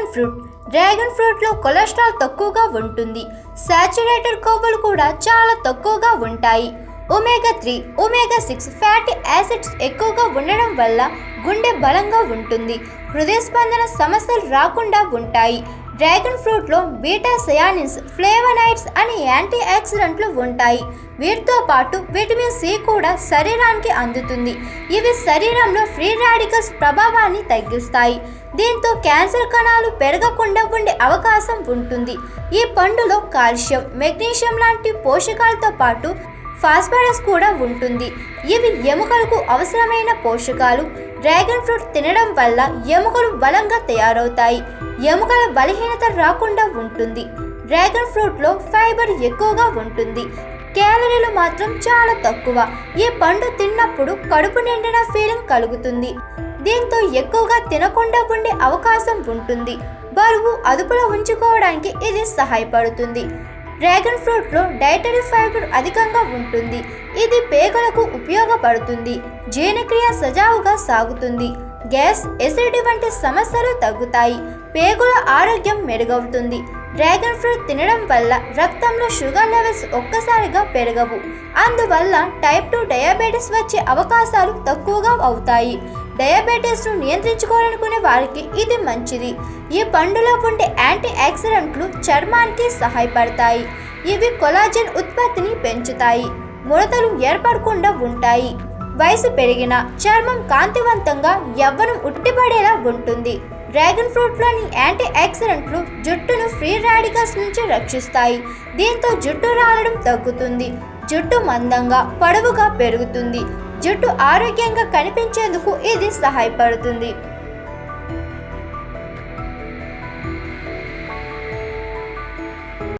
Dragon fruit. Dragon ఫ్రూట్లో cholesterol తక్కువగా ఉంటుంది. సాచురేటెడ్ కొవ్వులు కూడా చాలా తక్కువగా ఉంటాయి. Omega three omega six fatty acids ఎక్కువగా ఉండడం వల్ల గుండె బలంగా ఉంటుంది. హృదయ స్పందన సమస్యలు రాకుండా ఉంటాయి. డ్రాగన్ ఫ్రూట్లో బీటా సయానిన్స్ ఫ్లేవనైడ్స్ అనే యాంటీ ఆక్సిడెంట్లు ఉంటాయి. వీటితో పాటు విటమిన్ సి కూడా శరీరానికి అందుతుంది. ఇవి శరీరంలో ఫ్రీ రాడికల్స్ ప్రభావాన్ని తగ్గిస్తాయి. దీంతో క్యాన్సర్ కణాలు పెరగకుండా ఉండే అవకాశం ఉంటుంది. ఈ పండులో కాల్షియం మెగ్నీషియం లాంటి పోషకాలతో పాటు ఫాస్ఫరస్ కూడా ఉంటుంది. ఇవి ఎముకలకు అవసరమైన పోషకాలు. డ్రాగన్ ఫ్రూట్ తినడం వల్ల ఎముకలు బలంగా తయారవుతాయి. ఎముకల బలహీనత రాకుండా ఉంటుంది. డ్రాగన్ ఫ్రూట్లో ఫైబర్ ఎక్కువగా ఉంటుంది. క్యాలరీలు మాత్రం చాలా తక్కువ. ఈ పండు తిన్నప్పుడు కడుపు నిండిన ఫీలింగ్ కలుగుతుంది. దీంతో ఎక్కువగా తినకుండా ఉండే అవకాశం ఉంటుంది. బరువు అదుపులో ఉంచుకోవడానికి ఇది సహాయపడుతుంది. డ్రాగన్ ఫ్రూట్లో డైటరీ ఫైబర్ అధికంగా ఉంటుంది. ఇది పేగులకు ఉపయోగపడుతుంది. జీర్ణక్రియ సజావుగా సాగుతుంది. గ్యాస్ ఎసిడిటీ వంటి సమస్యలు తగ్గుతాయి. పేగుల ఆరోగ్యం మెరుగవుతుంది. డ్రాగన్ ఫ్రూట్ తినడం వల్ల రక్తంలో షుగర్ లెవెల్స్ ఒక్కసారిగా పెరగవు. అందువల్ల టైప్ టూ డయాబెటీస్ వచ్చే అవకాశాలు తక్కువగా అవుతాయి. డయాబెటీస్ను నియంత్రించుకోవాలనుకునే వారికి ఇది మంచిది. ఈ పండులో ఉండే యాంటీ ఆక్సిడెంట్లు చర్మానికి సహాయపడతాయి. ఇవి కొలాజన్ ఉత్పత్తిని పెంచుతాయి. ముడతలు ఏర్పడకుండా ఉంటాయి. వయసు పెరిగిన చర్మం కాంతివంతంగా యవ్వనం ఉట్టిపడేలా ఉంటుంది. డ్రాగన్ ఫ్రూట్లోని యాంటీ ఆక్సిడెంట్లు జుట్టును ఫ్రీ రాడికల్స్ నుంచి రక్షిస్తాయి. దీంతో జుట్టు రాలడం తగ్గుతుంది. జుట్టు మందంగా పొడవుగా పెరుగుతుంది. జుట్టు ఆరోగ్యంగా కనిపించేందుకు ఇది సహాయపడుతుంది.